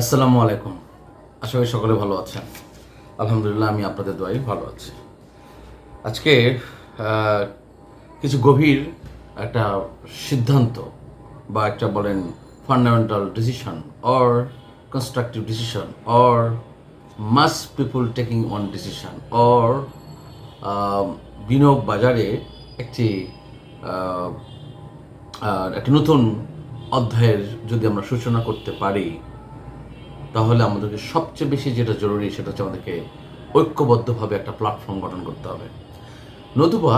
আসসালামু আলাইকুম। আশা করি সকলে ভালো আছেন। আলহামদুলিল্লাহ, আমি আপনাদের দোয়াই ভালো আছি। আজকে কিছু গভীর একটা সিদ্ধান্ত বা একটা বলেন fundamental decision or constructive decision or mass people taking on decision or বিনিয়োগ বাজারে একটি একটা নতুন অধ্যায়ের যদি আমরা সূচনা করতে পারি তাহলে আমাদেরকে সবচেয়ে বেশি যেটা জরুরি সেটা হচ্ছে আমাদেরকে ঐক্যবদ্ধভাবে একটা প্ল্যাটফর্ম গঠন করতে হবে। নতুবা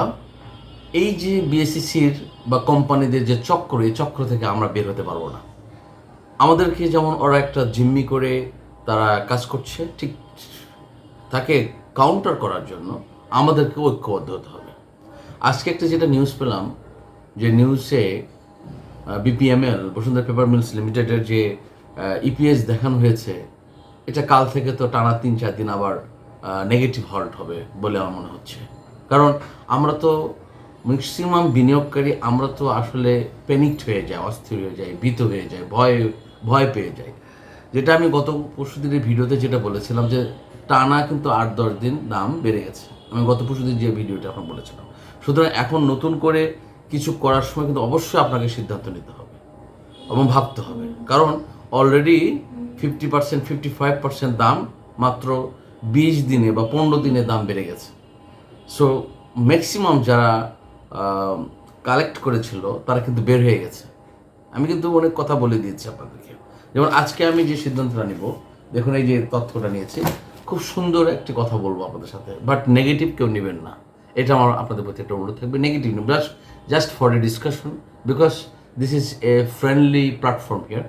এই যে বিএসসিসির বা কোম্পানিদের যে চক্র, এই চক্র থেকে আমরা বের হতে পারব না। আমাদেরকে যেমন ওরা একটা জিম্মি করে তারা কাজ করছে, ঠিক তাকে কাউন্টার করার জন্য আমাদেরকে ঐক্যবদ্ধ হতে হবে। আজকে একটা যেটা নিউজ পেলাম, যে নিউজে বিপিএমএল বসুন্ধরা পেপার মিলস লিমিটেডের যে ইপিএস দেখানো হয়েছে, এটা কাল থেকে তো টানা তিন চার দিন আবার নেগেটিভ হল্ট হবে বলে আমার মনে হচ্ছে। কারণ আমরা তো ম্যাক্সিমাম বিনিয়োগকারী, আমরা তো আসলে প্যানিকড হয়ে যাই, অস্থির হয়ে যাই, ভীত হয়ে যায় ভয় ভয় পেয়ে যাই। যেটা আমি গত পরশু দিনের ভিডিওতে যেটা বলেছিলাম যে টানা কিন্তু আট দশ দিন দাম বেড়ে গেছে। আমি গত পরশু দিন যে ভিডিওটা এখন বলেছিলাম। সুতরাং এখন নতুন করে কিছু করার সময় কিন্তু অবশ্যই আপনাকে সিদ্ধান্ত নিতে হবে এবং ভাবতে হবে। কারণ already fifty percent fifty five percent দাম মাত্র বিশ দিনে বা পনেরো দিনে দাম বেড়ে গেছে। সো ম্যাক্সিমাম যারা কালেক্ট করেছিল, তারা কিন্তু বের হয়ে গেছে। আমি কিন্তু অনেক কথা বলে দিয়েছি আপনাদেরকে। যেমন আজকে আমি যে সিদ্ধান্তটা নিব, দেখুন এই যে তথ্যটা নিয়েছি, খুব সুন্দর একটি কথা বলব আপনাদের সাথে। বাট নেগেটিভ কেউ নেবেন না। এটা আমার, আপনাদের প্রতি একটা অনুরোধ থাকবে negative just just for a discussion because this is a friendly platform here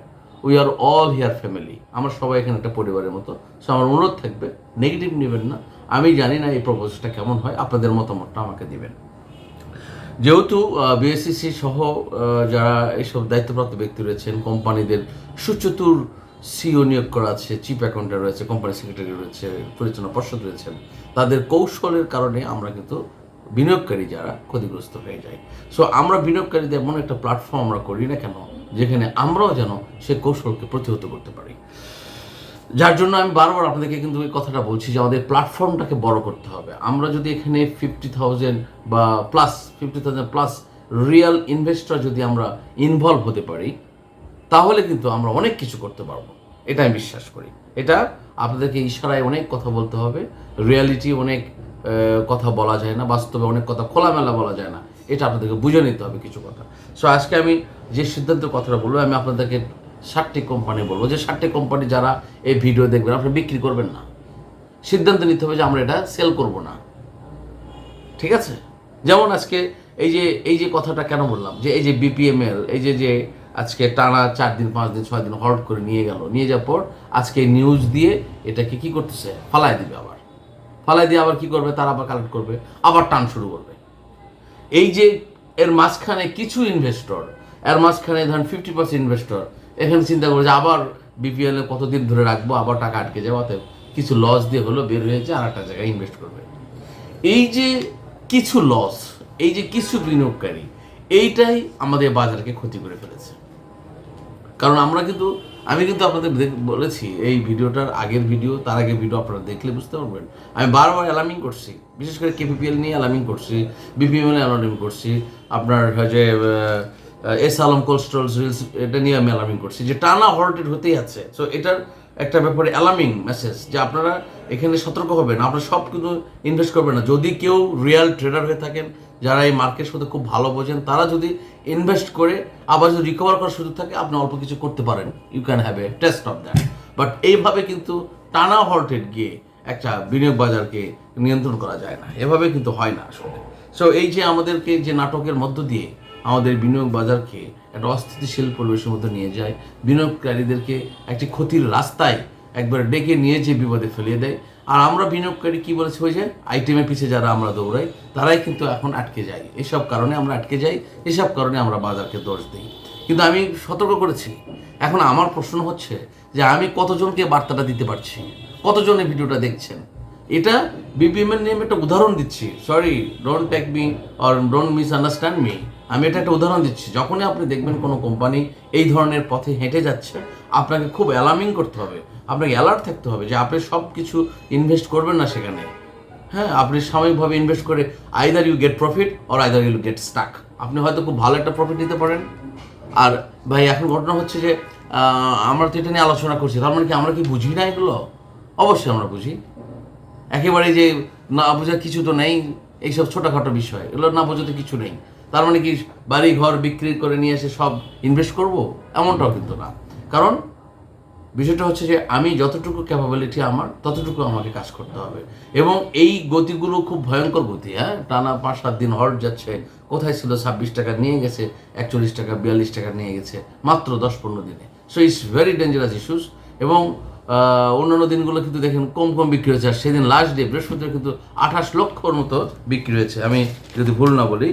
we are all here family আমরা সবাই এখানে একটা পরিবারের মতো। সো আমার অনুরোধ থাকবে নেগেটিভ নেবেন না। আমি জানি না এই প্রপোজটা কেমন হয়, আপনাদের মতামতটা আমাকে দিবেন। যেহেতু বিএসসিসি সহ যারা এইসব দায়িত্বপ্রাপ্ত ব্যক্তি রয়েছেন, কোম্পানিদের সুচতুর সিও নিয়োগ করা আছে চিফ অ্যাকাউন্টার রয়েছে কোম্পানি সেক্রেটারি রয়েছে, পরিচালনা পর্ষদ রয়েছেন, তাদের কৌশলের কারণে আমরা কিন্তু বিনিয়োগকারী যারা ক্ষতিগ্রস্ত হয়ে যায়। সো আমরা বিনিয়োগকারীদের এমন একটা প্ল্যাটফর্ম আমরা করি না কেন? যেখানে আমরাও যেন সে কৌশলকে প্রতিহত করতে পারি। যার জন্য আমি বারবার আপনাদেরকে কিন্তু এই কথাটা বলছি যে আমাদের প্ল্যাটফর্মটাকে বড় করতে হবে। আমরা যদি এখানে ফিফটি থাউজেন্ড বা plus fifty thousand plus real investor যদি আমরা ইনভলভ হতে পারি, তাহলে কিন্তু আমরা অনেক কিছু করতে পারব। এটা আমি বিশ্বাস করি। এটা আপনাদেরকে ইশারায় অনেক কথা বলতে হবে। রিয়ালিটি অনেক কথা বলা যায় না। বাস্তবে অনেক কথা খোলামেলা বলা যায় না। এটা আপনাদেরকে বুঝে নিতে হবে কিছু কথা। সো আজকে আমি যে সিদ্ধান্তের কথাটা বলব, আমি আপনাদেরকে ষাটটি কোম্পানি বলব। যে ষাটটি কোম্পানি যারা এই ভিডিও দেখবেন, আপনি বিক্রি করবেন না। সিদ্ধান্ত নিতে হবে যে আমরা এটা সেল করব না। ঠিক আছে? যেমন আজকে এই যে এই যে কথাটা কেন বললাম, যে এই যে বিপিএমএল এই যে যে আজকে টানা চার দিন, পাঁচ দিন, ছয় দিন হল্ট করে নিয়ে গেল, নিয়ে যাওয়ার পর আজকে নিউজ দিয়ে এটাকে কি করতেছে? ফালাই দিবে আবার। ফালাই দিয়ে আবার কি করবে? তারা আবার কালেক্ট করবে, আবার টান শুরু করবে। এই যে এর মাঝখানে কিছু ইনভেস্টর এর মাঝখানে ধরেন ফিফটি পার্সেন্ট ইনভেস্টর এখানে চিন্তা করবে যে আবার বিপিএল কতদিন ধরে রাখব, আবার টাকা আটকে অতএব কিছু লস দিয়ে হলো বের হয়েছে, আর একটা জায়গায় ইনভেস্ট করবে। এই যে কিছু লস এই যে কিছু বিনিয়োগকারী, এইটাই আমাদের বাজারকে ক্ষতি করে ফেলেছে। কারণ আমরা কিন্তু আমি কিন্তু আপনাদের বলেছি, এই ভিডিওটার আগের ভিডিও, তার আগের ভিডিও আপনারা দেখলে বুঝতে পারবেন। আমি বারবার অ্যালার্মিং করছি, বিশেষ করে কেপিপিএল নিয়ে অ্যালার্মিং করছি বিপিএম বিপিএমএল অ্যালার্মিং করছি, আপনার যে এস আলম কোলস্ট্রলস রিলস এটা নিয়ে আমি অ্যালার্মিং করছি, যে টানা হল্টেড হতেই আছে। সো এটার একটা ব্যাপারে অ্যালার্মিং মেসেজ যে আপনারা এখানে সতর্ক হবেন। আপনারা সব কিন্তু ইনভেস্ট করবেন না। যদি কেউ রিয়েল ট্রেডার হয়ে থাকেন, যারা এই মার্কেট সাথে খুব ভালো বোঝেন, তারা যদি ইনভেস্ট করে, আবার যদি রিকভার করার সুযোগ থাকে, আপনি অল্প কিছু করতে পারেন। You can have a taste of that but এইভাবে কিন্তু টানা হল্টেড গিয়ে একটা বিনিয়োগ বাজারকে নিয়ন্ত্রণ করা যায় না। এভাবে কিন্তু হয় না আসলে। সো এই যে আমাদেরকে যে নাটকের মধ্য দিয়ে আমাদের বিনিয়োগ বাজারকে একটা অস্থিতিশীল পরিবেশের মধ্যে নিয়ে যায়। বিনিয়োগকারীদেরকে একটি ক্ষতির রাস্তায় একবার ডেকে নিয়ে যে বিপদে ফেলিয়ে দেয়। আর আমরা বিনিয়োগকারী কি বলেছি যে, আইটেমের পিছিয়ে যারা আমরা দৌড়াই, তারাই কিন্তু এখন আটকে যাই এসব কারণে আমরা আটকে যাই, এসব কারণে আমরা বাজারকে দোষ দিই। কিন্তু আমি সতর্ক করেছি। এখন আমার প্রশ্ন হচ্ছে যে আমি কতজনকে বার্তাটা দিতে পারছি? কতজন এই ভিডিওটা দেখছেন? এটা বিপিএম এর নিয়ে একটা উদাহরণ দিচ্ছি। Sorry don't take me or don't misunderstand me আমি এটা একটা উদাহরণ দিচ্ছি। যখনই আপনি দেখবেন কোনো কোম্পানি এই ধরনের পথে হেঁটে যাচ্ছে, আপনাকে খুব অ্যালার্মিং করতে হবে। আপনাকে অ্যালার্ট থাকতে হবে যে আপনি সব কিছু ইনভেস্ট করবেন না সেখানে। হ্যাঁ আপনি সাময়িকভাবে ইনভেস্ট করে either you get profit or either you get stuck আপনি হয়তো খুব ভালো একটা প্রফিট নিতে পারেন। আর ভাই, এখন ঘটনা হচ্ছে যে আমরা তো এটা নিয়ে আলোচনা করছি। তার মানে কি আমরা কি বুঝি না এগুলো? অবশ্যই আমরা বুঝি। একেবারে যে না বোঝার কিছু তো নেই, এইসব ছোটোখাটো বিষয়। এগুলো না বোঝাতে কিছু নেই। তার মানে কি বাড়ি, ঘর বিক্রি করে নিয়ে এসে সব ইনভেস্ট করব? এমনটাও কিন্তু না। কারণ বিষয়টা হচ্ছে যে আমি যতটুকু ক্যাপাবিলিটি আমার, ততটুকু আমাকে কাজ করতে হবে। এবং এই গতিগুলো খুব ভয়ঙ্কর গতি হ্যাঁ? টানা পাঁচ, সাত দিন হট যাচ্ছে। কোথায় ছিল? ছাব্বিশ টাকা নিয়ে গেছে, একচল্লিশ টাকা, বিয়াল্লিশ টাকা নিয়ে গেছে, মাত্র দশ, পনেরো দিনে। So it's very dangerous issues এবং অন্যান্য দিনগুলো কিন্তু দেখেন কম কম বিক্রি হয়েছে। আর সেদিন লাস্ট ডে বৃহস্পতিবার কিন্তু আঠাশ লক্ষর মতো বিক্রি হয়েছে। আমি যদি ভুল না বলি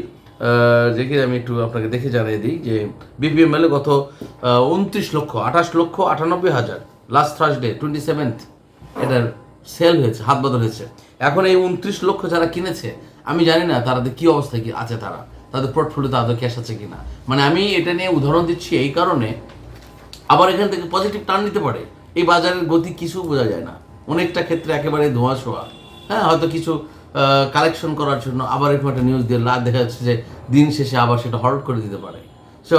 দেখে আমি একটু আপনাকে দেখে জানিয়ে দিই যে বিপিএমএল গত উনত্রিশ লক্ষ, আঠাশ লক্ষ, আটানব্বই হাজার লাস্ট থার্সডে টোয়েন্টি সেভেন্থ এটার সেল হয়েছে, হাত বদল হয়েছে। এখন এই উনত্রিশ লক্ষ যারা কিনেছে, আমি জানি না তাদের কি অবস্থায় কি আছে তারা, তাদের পোর্টফোলিওতে আদৌ ক্যাশ আছে কিনা। মানে আমি এটা নিয়ে উদাহরণ দিচ্ছি এই কারণে, আবার এখান থেকে পজিটিভ টার্ন নিতে পারে। এই বাজারের গতি কিছু বোঝা যায় না। অনেকটা ক্ষেত্রে একেবারে ধোঁয়া ছোঁয়া। হ্যাঁ হয়তো কিছু কালেকশন করার জন্য আবার এরকম একটা নিউজ দিয়ে লাভ দেখা যাচ্ছে যে দিন শেষে আবার সেটা হল্ট করে দিতে পারে। সো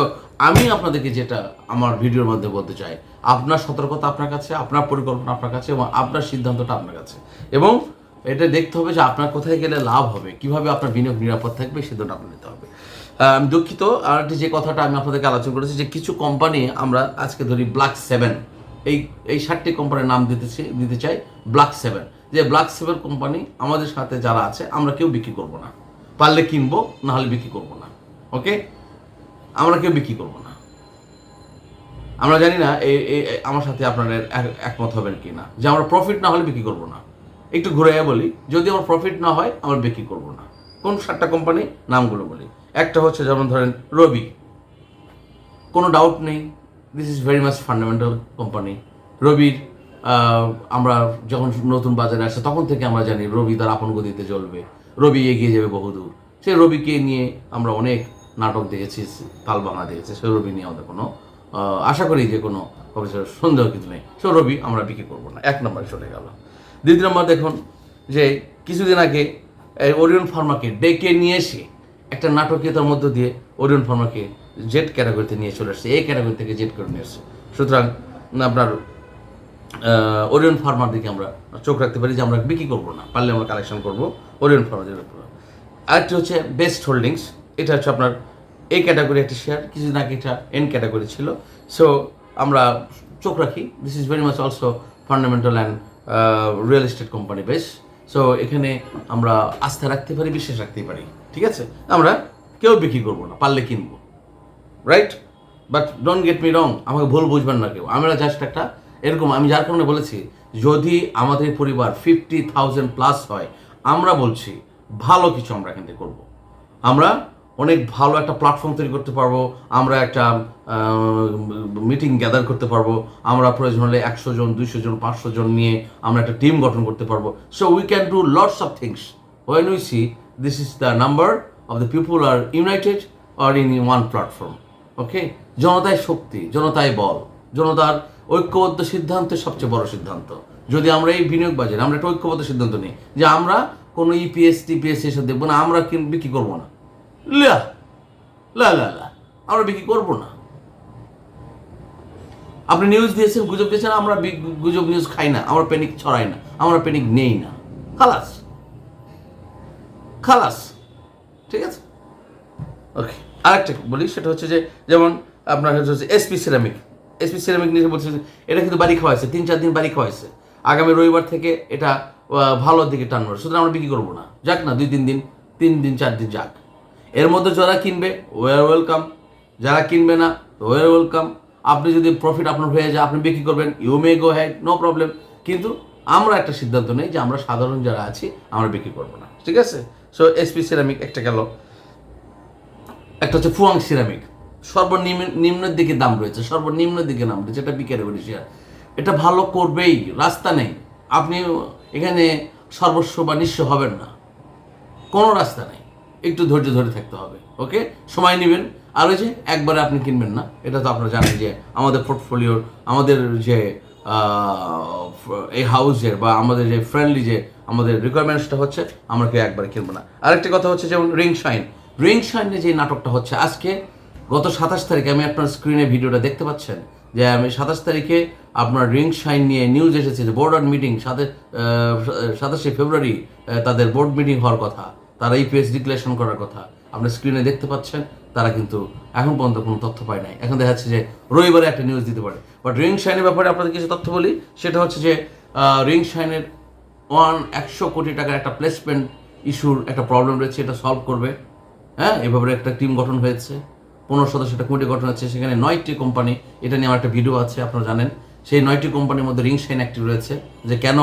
আমি আপনাদেরকে যেটা আমার ভিডিওর মধ্যে বলতে চাই, আপনার সতর্কতা আপনার কাছে, আপনার পরিকল্পনা আপনার কাছে এবং আপনার সিদ্ধান্তটা আপনার কাছে। এবং এটা দেখতে হবে যে আপনার কোথায় গেলে লাভ হবে, কীভাবে আপনার বিনিয়োগ নিরাপদ থাকবে সিদ্ধান্ত আপনার নিতে হবে। আমি দুঃখিত, আর যে কথাটা আমি আপনাদেরকে আলোচনা করেছি যে কিছু কোম্পানি আমরা আজকে ধরি ব্ল্যাক সেভেন এই এই সাতটি কোম্পানির নাম দিতেছি, দিতে চাই ব্ল্যাক সেভেন যে ব্ল্যাক সেভেন কোম্পানি আমাদের সাথে যারা আছে, আমরা কেউ বিক্রি করব না। পারলে কিনবো না হলে বিক্রি করব না। ওকে? আমরা কেউ বিক্রি করব না। আমরা জানি না এই আমার সাথে আপনারা এক- একমত হবেন কি না যে আমরা প্রফিট না হলে বিক্রি করব না। একটু ঘুরে বলি, যদি আমার প্রফিট না হয়, আমরা বিক্রি করব না। কোন সাতটা কোম্পানি নামগুলো বলি। একটা হচ্ছে যেমন ধরেন রবি কোনো ডাউট নেই this is very much fundamental company রবির আমরা যখন নতুন বাজারে আসে, তখন থেকে আমরা জানি রবি তার আপন গতিতে চলবে। রবি এগিয়ে যাবে বহুদূর। সেই রবিকে নিয়ে আমরা অনেক নাটক দেখেছি, তাল বাংলা দেখেছি। সেই রবি নিয়ে আমাদের কোনো আশা করি যে কোনো অবশ্যই সন্দেহ কিছু নেই। সে রবি আমরা বিক্রি করব না। এক নম্বরে চলে গেল। দ্বিতীয় নম্বর দেখুন যে কিছুদিন আগে ওরিয়ন ফার্মাকে ডেকে নিয়ে এসে একটা নাটকীয়তার মধ্য দিয়ে ওরিয়ন ফার্মাকে জেট ক্যাটাগরিতে নিয়ে চলে আসছে। এই ক্যাটাগরি থেকে জেট করে নিয়ে এসছে সুতরাং আপনার ওরিয়ন ফার্মার দিকে আমরা চোখ রাখতে পারি যে আমরা বিক্রি করব না, পারলে আমরা কালেকশন করব ওরিয়ন ফার্মার উপর আরেকটি হচ্ছে বেস্ট হোল্ডিংস এটা হচ্ছে আপনার এই ক্যাটাগরি একটা শেয়ার কিছুদিন আগে এটা এন ক্যাটাগরি ছিল। সো আমরা চোখ রাখি this is very much also fundamental and real estate company বেশ সো এখানে আমরা আস্থা রাখতে পারি, বিশ্বাস রাখতে পারি, ঠিক আছে? আমরা কেউ বিক্রি করব না, পারলে কিনবো right but don't get me wrong আমাকে ভুল বুঝবেন না কেউ। আমরা জাস্ট একটা এরকম আমি যার কারণে বলেছি, যদি আমাদের পরিবার ফিফটি থাউজেন্ড প্লাস হয়, আমরা বলছি ভালো কিছু আমরা এখান থেকে করব। আমরা অনেক ভালো একটা প্ল্যাটফর্ম তৈরি করতে পারব, আমরা একটা মিটিং গ্যাদার করতে পারব, আমরা প্রয়োজন হলে একশো জন, দুইশো জন, পাঁচশো জন নিয়ে আমরা একটা টিম গঠন করতে পারব। So we can do lots of things when we see this is the number of the people are united are in one platform okay জনতায় শক্তি, জনতায় বল, জনতার ঐক্যবদ্ধ সিদ্ধান্তের সবচেয়ে বড় সিদ্ধান্ত। যদি আমরা এই বিনিয়োগ বাজারে, আমরা একটা ঐক্যবদ্ধ সিদ্ধান্ত নিই যে আমরা কোনো E ইপিএস টিপিএস এসব দেখব না, আমরা বিক্রি করব না। আমরা বিক্রি করব না। আপনি নিউজ দিয়েছেন, গুজব দিয়েছেন, আমরা গুজব নিউজ খাই না, আমরা প্যানিক ছড়াই না, আমরা প্যানিক নেই না। খালাস। খালাস। ঠিক আছে? ওকে আরেকটা বলি, সেটা হচ্ছে যে, যেমন আপনার হচ্ছে এসপি সিরামিক এসপি সিরামিক নিয়ে বলছে এটা কিন্তু বাড়ি খাওয়াইছে, তিন চার দিন বাড়ি খাওয়াইছে। আগামী রবিবার থেকে এটা ভালোর দিকে টান মারবে সুতরাং আমরা বিক্রি করব না। যাক না, দুই তিন দিন তিন দিন, চার দিন যাক। এর মধ্যে যারা কিনবে ওয়ার ওয়েলকাম যারা কিনবে না ওয়ার ওয়েলকাম আপনি যদি প্রফিট আপনার হয়ে যায়, আপনি বিক্রি করবেন you may go had no problem কিন্তু আমরা একটা সিদ্ধান্ত নেই যে আমরা সাধারণ যারা আছি, আমরা বিক্রি করব না। ঠিক আছে? সো এসপি সিরামিক একটা গেল। একটা হচ্ছে ফুয়াং সিরামিক সর্বনিম্ন নিম্নের দিকে দাম রয়েছে, সর্বনিম্ন দিকে দাম রয়েছে এটা বিকেরে শেয়ার এটা ভালো করবেই, রাস্তা নেই। আপনি এখানে সর্বস্ব বা নিঃস্ব হবেন না। কোনো রাস্তা নেই। একটু ধৈর্য ধরে থাকতে হবে, ওকে? সময় নেবেন। আর ওই যে একবারে আপনি কিনবেন না, এটা তো আপনারা জানেন যে আমাদের পোর্টফোলিওর আমাদের যে এই হাউসের বা আমাদের যে ফ্রেন্ডলি যে আমাদের রিকোয়ারমেন্টসটা হচ্ছে, আমরা কেউ একবারে কিনবো না। আরেকটি কথা হচ্ছে যেমন রিং শাইন রিং শাইনে যে নাটকটা হচ্ছে, আজকে গত সাতাশ তারিখে আমি আপনার স্ক্রিনে ভিডিওটা দেখতে পাচ্ছেন যে আমি সাতাশ তারিখে আপনার রিং শাইন নিয়ে নিউজ এসেছে যে বোর্ড অন মিটিং সাথে সাতাশে ফেব্রুয়ারি তাদের বোর্ড মিটিং হওয়ার কথা। তারা ইপিএস ডিক্লারেশন করার কথা। আপনার স্ক্রিনে দেখতে পাচ্ছেন, তারা কিন্তু এখন পর্যন্ত কোনো তথ্য পায় নাই। এখন দেখা যাচ্ছে যে রবিবারে একটা নিউজ দিতে পারে। বাট রিং শাইনের ব্যাপারে আপনাদের কিছু তথ্য বলি। সেটা হচ্ছে যে রিং শাইনের ওয়ান একশো কোটি টাকার একটা প্লেসমেন্ট ইস্যুর একটা প্রবলেম রয়েছে। এটা সলভ করবে। হ্যাঁ এভাবে একটা টিম গঠন হয়েছে। পনেরো সদস্য একটা কমিটি গঠন হচ্ছে, সেখানে নয়টি কোম্পানি এটা নিয়ে আমার একটা ভিডিও আছে, আপনারা জানেন। সেই নয়টি কোম্পানির মধ্যে রিং শাইন একটি রয়েছে, যে কেন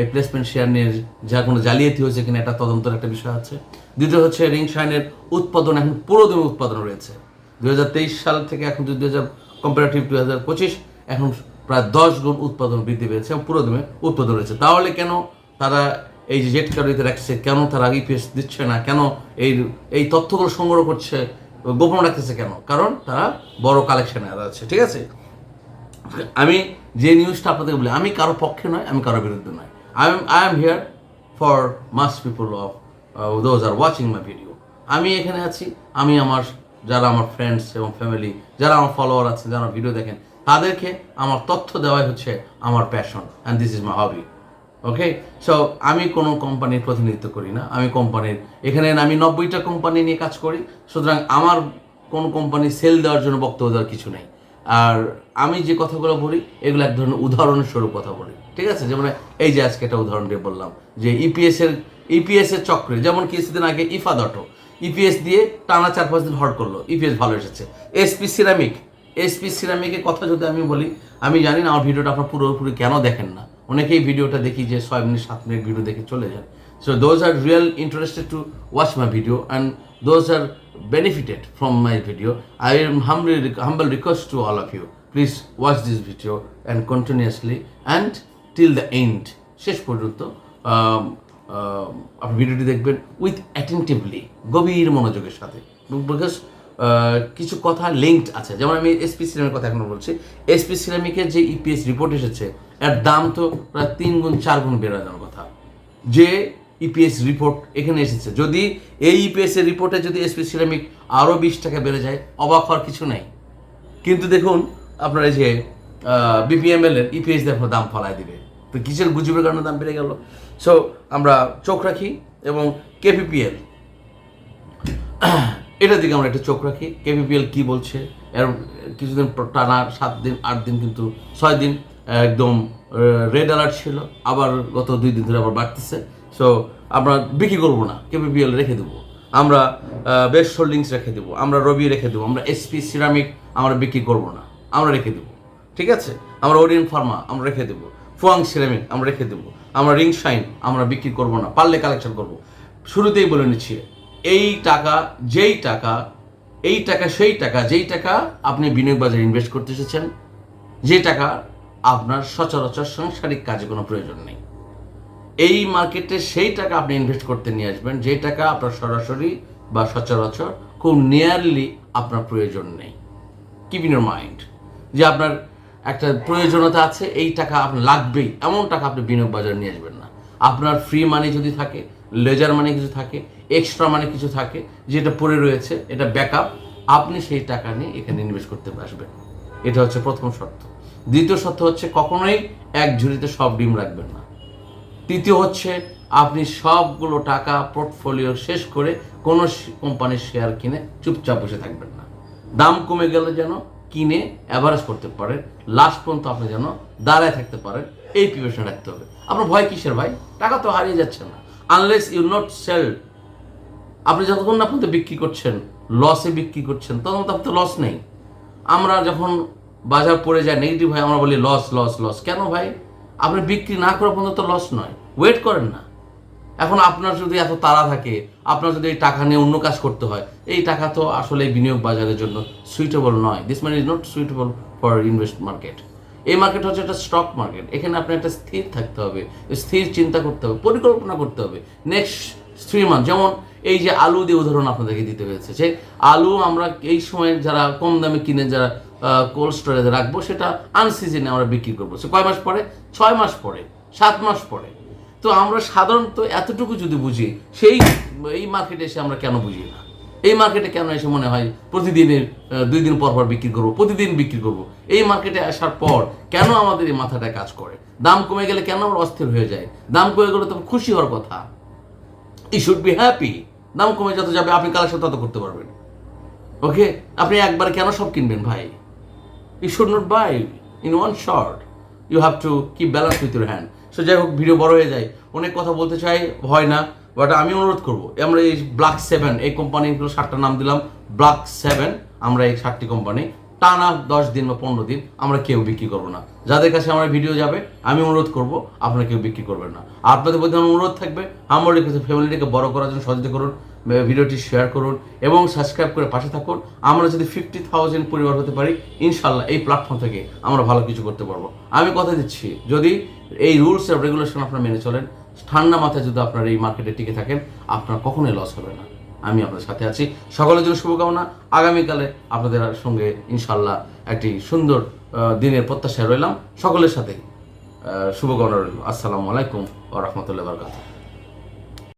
এই প্লেসমেন্ট শেয়ার নিয়ে যা কোনো জালিয়াতি হয়েছে কিনা এটা তদন্তের একটা বিষয় আছে। দ্বিতীয় হচ্ছে রিং শাইনের উৎপাদন এখন পুরো দমে উৎপাদন রয়েছে। দুই হাজার তেইশ সাল থেকে এখন যদি দু হাজার কম্পারেটিভ দু হাজার পঁচিশ, এখন প্রায় দশ গুণ উৎপাদন বৃদ্ধি পেয়েছে, এবং পুরো দমে উৎপাদন রয়েছে। তাহলে কেন তারা এই যে জেট কারিতে রাখছে, কেন তারা ইপিএস দিচ্ছে না, কেন এই এই তথ্যগুলো সংগ্রহ করছে গোপন রাখতেছে কেন? কারণ তারা বড় কালেকশনে আছে, ঠিক আছে? আমি যে নিউজটা আপনাদের বলি, আমি কারও পক্ষে নয়, আমি কারও বিরুদ্ধে নয়। I am I am here for mass people of those are watching my video আমি এখানে আছি, আমি আমার, যারা আমার ফ্রেন্ডস এবং ফ্যামিলি যারা আমার ফলোয়ার আছে, যারা ভিডিও দেখেন, তাদেরকে আমার তথ্য দেওয়াই হচ্ছে আমার passion and this is my hobby okay so আমি কোনো কোম্পানির প্রতিনিধিত্ব করি না। আমি কোম্পানির এখানে আমি নব্বইটা কোম্পানি নিয়ে কাজ করি। সুতরাং আমার কোনো কোম্পানি সেল দেওয়ার জন্য বক্তব্য দেওয়ার কিছু নেই। আর আমি যে কথাগুলো বলি, এগুলো এক ধরনের উদাহরণস্বরূপ কথা বলি। ঠিক আছে? যেমন এই যে আজকে একটা উদাহরণ দিয়ে বললাম যে ইপিএস এর ইপিএস এর চক্রে, যেমন কিছুদিন আগে ইফা অটো ইপিএস দিয়ে টানা চার পাঁচ দিন হট করল। ইপিএস ভালো এসেছে। এসপি সিরামিক এসপি সিরামিকের কথা যদি আমি বলি, আমি জানি না আমার ভিডিওটা আপনার পুরোপুরি কেন দেখেন না। অনেকেই ভিডিওটা দেখি যে ছয় মিনিট, সাত মিনিট ভিডিও দেখে চলে যান so those are real interested to watch my video and those are benefited from my video. I am humbly humble request to all of you, please watch this video and continuously and till the end. শেষ পর্যন্ত আপনি ভিডিওটি দেখবেন with attentively গভীর মনোযোগের সাথে। Because কিছু কথা লিঙ্কড আছে। যেমন আমি এসপি সিরামিক কথা এখন বলছি। এসপি সিরামিকের যে ইপিএস রিপোর্ট এসেছে এর দাম তো প্রায় তিন গুণ, চার গুণ বেড়ে যাওয়ার কথা। যে ইপিএস রিপোর্ট এখানে এসেছে। যদি এই ইপিএস এর রিপোর্টে যদি এসপি সিরামিক আরও বিশ টাকা বেড়ে যায়, অবাক হওয়ার কিছু নাই। কিন্তু দেখুন, আপনার এই যে বিপিএমএল এর ইপিএস দেখো, দাম ফলায় দিবে। তো কিসের গুজবের কারণে দাম বেড়ে গেল? সো আমরা চোখ রাখি এবং কেপিপিএল এটার দিকে আমরা একটু চোখ রাখি। কেপিপিএল কি বলছে? এর কিছুদিন টানা সাত দিন, আট দিন, কিন্তু ছয় দিন। একদম রেড অ্যালার্ট ছিল। আবার গত দুই দিন ধরে আবার বাড়তেছে। সো আমরা বিক্রি করব না কেপিপিএল রেখে দেবো। আমরা বেস্ট হোল্ডিংস রেখে দেবো। আমরা রবি রেখে দেবো। আমরা এসপি সিরামিক আমরা বিক্রি করব না, আমরা রেখে দেবো। ঠিক আছে? আমরা ওরিয়ন ফার্মা আমরা রেখে দেবো। ফুয়াং সিরামিক আমরা রেখে দেবো। আমরা রিং শাইন আমরা বিক্রি করব না, পারলে কালেকশন করব। শুরুতেই বলে নিচ্ছি, এই টাকা, যেই টাকা, এই টাকা, সেই টাকা, যেই টাকা আপনি বিনিয়োগ বাজারে ইনভেস্ট করতে এসেছেন, যে টাকা আপনার সচরাচর সাংসারিক কাজে কোনো প্রয়োজন নেই। এই মার্কেটে সেই টাকা আপনি ইনভেস্ট করতে নিয়ে আসবেন যে টাকা আপনার সরাসরি বা সচরাচর খুব নিয়ারলি আপনার প্রয়োজন নেই। কিপ ইন মাইন্ড যে আপনার একটা প্রয়োজনীয়তা আছে, এই টাকা আপনার লাগবেই। এমন টাকা আপনি বিনিয়োগ বাজারে নিয়ে আসবেন না। আপনার ফ্রি মানি যদি থাকে লেজার মানি কিছু থাকে এক্সট্রা মানি কিছু থাকে, যেটা পড়ে রয়েছে, এটা ব্যাকআপ আপনি সেই টাকা নিয়ে এখানে ইনভেস্ট করতে আসবেন। এটা হচ্ছে প্রথম শর্ত। দ্বিতীয় শর্ত হচ্ছে কখনোই এক ঝুড়িতে সব ডিম রাখবেন না। তৃতীয় হচ্ছে, আপনি সবগুলো টাকা পোর্টফোলিও শেষ করে কোনো কোম্পানির শেয়ার কিনে চুপচাপ বসে থাকবেন না। দাম কমে গেলে যেন কিনে অ্যাভারেজ করতে পারেন লাস্ট পর্যন্ত আপনি যেন দাঁড়ায় থাকতে পারেন, এই প্রিপারেশন রাখতে হবে। আপনার ভয় কিসের ভাই? টাকা তো হারিয়ে যাচ্ছে না। আনলেস ইউ নট সেল আপনি যতক্ষণ না পর্যন্ত বিক্রি করছেন লসে বিক্রি করছেন তখন তো আপনার লস নেই। আমরা যখন বাজার পড়ে যায় নেগেটিভ হয়, আমরা বলি লস লস লস কেন ভাই? আপনি বিক্রি না করা পর্যন্ত তো লস নয়। ওয়েট করেন না। এখন আপনার যদি এত তাড়া থাকে, আপনার যদি এই টাকা নিয়ে অন্য কাজ করতে হয়, এই টাকা তো আসলে বিনিয়োগ বাজারের জন্য সুইটেবল নয়। দিস মানে is not suitable for invest market এই মার্কেট হচ্ছে একটা স্টক মার্কেট এখানে আপনি একটা স্থির থাকতে হবে, স্থির চিন্তা করতে হবে, পরিকল্পনা করতে হবে। নেক্সট থ্রি মান্থ যেমন এই যে আলু দিয়ে উদাহরণ আপনাদেরকে দিতে হয়েছে যে, আলু আমরা এই সময় যারা কম দামে কিনে যারা কোল্ড স্টোরেজে রাখব, সেটা আনসিজনে আমরা বিক্রি করব। সে কয় মাস পরে? ছয় মাস পরে, সাত মাস পরে। তো আমরা সাধারণত এতটুকু যদি বুঝি, সেই, এই মার্কেটে এসে আমরা কেন বুঝি না? এই মার্কেটে কেন এসে মনে হয় প্রতিদিনের দুই দিন পর পর বিক্রি করব, প্রতিদিন বিক্রি করব? এই মার্কেটে আসার পর কেন আমাদের এই মাথাটা কাজ করে? দাম কমে গেলে কেন আমরা অস্থির হয়ে যায় দাম কমে গেলে তো খুশি হওয়ার কথা। ই শুড বি হ্যাপি দাম কমে যত যাবে, আপনি কালেকশন তত করতে পারবেন। ওকে আপনি একবার কেন সব কিনবেন ভাই? You should not buy in one short you have to keep balance with your hand so যাই হোক ভিডিও বড় হয়ে যায়। অনেক কথা বলতে চাই, হয় না বাট আমি অনুরোধ করব। আমরা এই ব্ল্যাক সেভেন এই কোম্পানিগুলো সাতটা নাম দিলাম ব্ল্যাক সেভেন আমরা এই সাতটি কোম্পানি টানা দশ দিন বা পনেরো দিন আমরা কেউ বিক্রি করব না। যাদের কাছে আমার ভিডিও যাবে, আমি অনুরোধ করব, আপনারা কেউ বিক্রি করবেন না। আপনাদের প্রতি আমার অনুরোধ থাকবে, আমার কাছে ফ্যামিলিটাকে বড় করার জন্য সহযোগিতা করুন ভিডিওটি শেয়ার করুন, এবং সাবস্ক্রাইব করে পাশে থাকুন। আমরা যদি ফিফটি থাউজেন্ড পরিবার হতে পারি ইনশাল্লাহ এই প্ল্যাটফর্ম থেকে আমরা ভালো কিছু করতে পারব। আমি কথা দিচ্ছি, যদি এই রুলস অ্যান্ড রেগুলেশন আপনারা মেনে চলেন, ঠান্ডা মাথায় যদি আপনারা এই মার্কেটে টিকে থাকেন, আপনার কখনোই লস হবে না। আমি আপনাদের সাথে আছি। সকলের জন্য শুভকামনা। আগামীকালে আপনাদের সঙ্গে ইনশাল্লাহ একটি সুন্দর দিনের প্রত্যাশায় রইলাম। সকলের সাথে শুভকামনা রইল। আসসালামু আলাইকুম ও রহমতুল্লাহ বরকাত